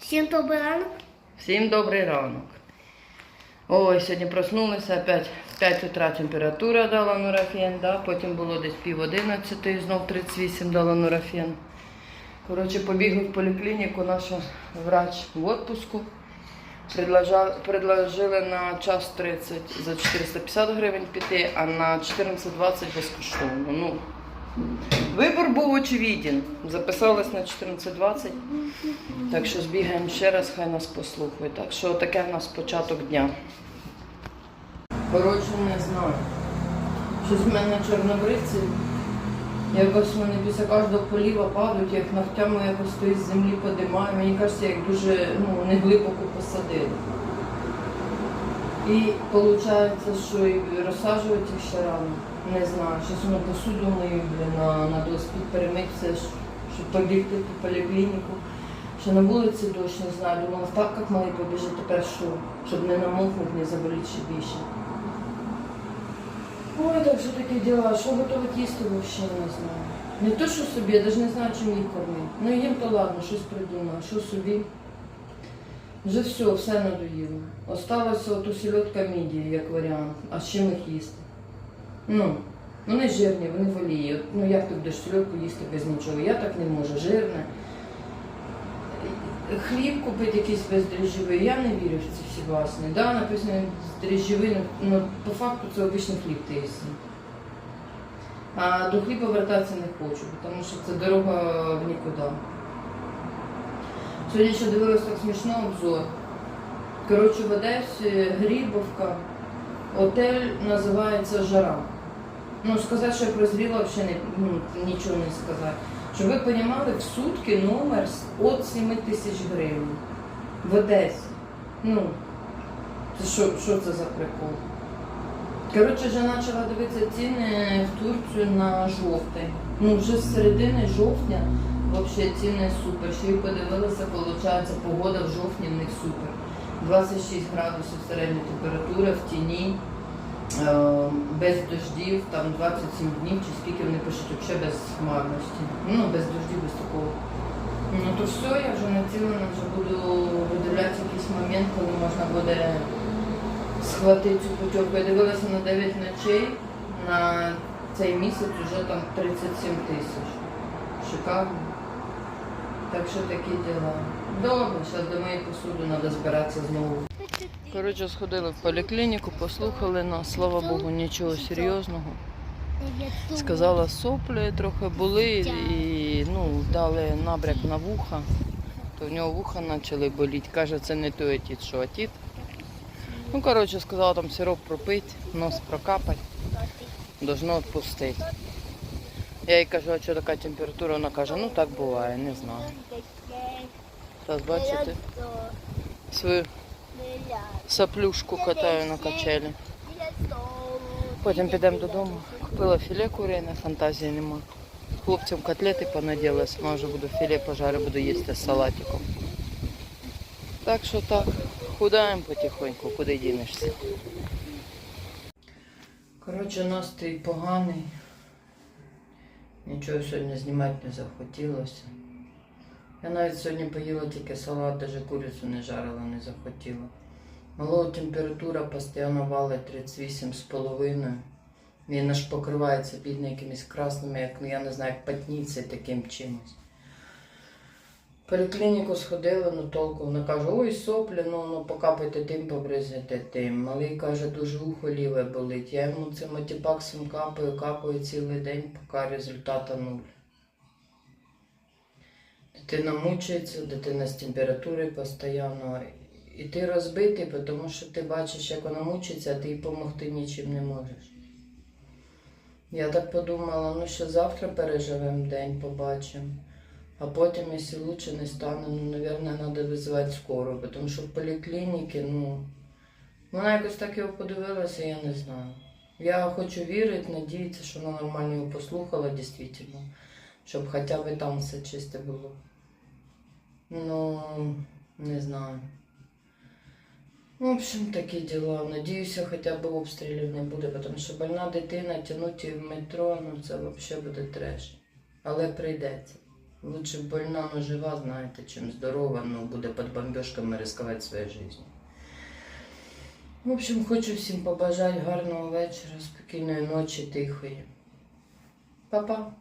Всім добрий ранок. Всім добрий ранок. Ой, сьогодні проснулися, опять в 5 утра температура дала нурофен, да? потім було десь пів одинадцятої, знов 38 дала нурофен. Коротше, побігли в поліклініку, наша врач в. Предложа- Предложили на час 30 за 450 гривень піти, а на 14.20 безкоштовно. Ну, вибір був очевиден. Записалась на 14.20. Так що збігаємо ще раз, хай нас послухають. Так що таке в нас початок дня. Коротше, не знаю. Щось в мене чорнобривці. Якось вони після кожного поліва падають, як ногтями якось то із землі подимаю. Мені кажеться, як дуже ну, не глибоко посадили. І виходить, що і розсаджувати їх ще рано. Не знаю. Щось воно посуду мою, блін, на, на доспід перемить щоб побігти по поліклініку. Ще на вулиці дощ, не знаю, думала, в тапках малий побіжить, тепер що? Щоб не намокнути, не заболіти ще більше. Ой, так що таке діла, що готувати їсти взагалі не знаю. Не то, що собі, я навіть не знаю, чим їх кормити. Ну їм то ладно, щось придумаю, що собі. Вже все, все надоїло. Осталося от усільотка мідії, як варіант. А з чим їх їсти? Ну, вони жирні, вони воліють. Ну як ти будеш сільотку їсти без нічого? Я так не можу, жирне. Хліб купити якийсь бездріжджовий, я не вірю в ці всі власні. Да, написано дріжджовий, ну, ну по факту це обичний хліб ти. А до хліба вертатися не хочу, тому що це дорога в нікуди. Сьогодні ще дивилась так смішно обзор. Коротше, в Одесі Грібовка, отель називається Жара. Ну, сказати, що я прозріла, взагалі не, ну, нічого не сказати. Щоб ви розуміли, в сутки номер від 7 тисяч гривень. В Одесі. Ну, це що, що це за прикол? Коротше, вже почала дивитися ціни в Турцію на жовтий. Ну, вже з середини жовтня взагалі ціни супер. Ще й подивилася, виходить, погода в жовтні в них супер. 26 градусів середня температура в тіні, без дождів, там 27 днів, чи скільки вони пишуть, взагалі без хмарності. Ну, без дождів, без такого. Ну то все, я вже націлена, вже буду видивлятися якийсь момент, коли можна буде схватити цю путівку. Я дивилася на 9 ночей, на цей місяць вже там 37 тисяч. Шикарно. Так що такі діла. Добре, зараз до моєї посуду треба збиратися знову. Коротше, сходили в поліклініку, послухали нас, слава Богу, нічого серйозного. Сказала, соплі трохи були і ну, дали набряк на вуха, то в нього вуха почали боліти. Каже, це не той отіт, що отіт. Ну, коротше, сказала там сироп пропити, нос прокапати, должно відпустити. Я їй кажу, а що така температура? Вона каже, ну так буває, не знаю. Зараз бачите, свою соплюшку катаю на качелі. Потім підемо додому. Купила філе курине, фантазії нема. Хлопцям котлети понаділа, сама буду філе пожарю, буду їсти з салатиком. Так що так, худаємо потихоньку, куди дінешся. Коротше, настрій поганий. Нічого сьогодні знімати не захотілося. Я навіть сьогодні поїла тільки салат, навіть курицю не жарила, не захотіла. Малого температура постійно валить 38 з половиною. Він аж покривається бідний якимись красними, як ну, я не знаю, як патніці таким чимось. Поліклініку сходили, ну толку. Вона каже, ой, соплі, ну, ну покапайте тим, побризайте тим. Малий каже, дуже ухо ліве болить. Я йому цим отіпаксом капаю, капаю цілий день, поки результата нуль. Дитина мучається, дитина з температурою постійно. І ти розбитий, тому що ти бачиш, як вона мучиться, а ти їй допомогти нічим не можеш. Я так подумала, ну що завтра переживемо день, побачимо. А потім, якщо лучше не стане, ну, мабуть, треба визивати скору, тому що в поліклініці, ну, вона якось так його подивилася, я не знаю. Я хочу вірити, надіятися, що вона нормально його послухала, дійсно, щоб хоча б там все чисте було. Ну, не знаю. В общем, такі діла. Надіюся, хоча б обстрілів не буде, тому що больна дитина тягнути в метро, ну це взагалі буде треш. Але прийдеться. Лучше больна, но жива, знаєте, чим здорова, но буде під бомбежками ризикувати своєю життю. В общем, хочу всім побажати гарного вечора, спокійної ночі, тихої. Па-па.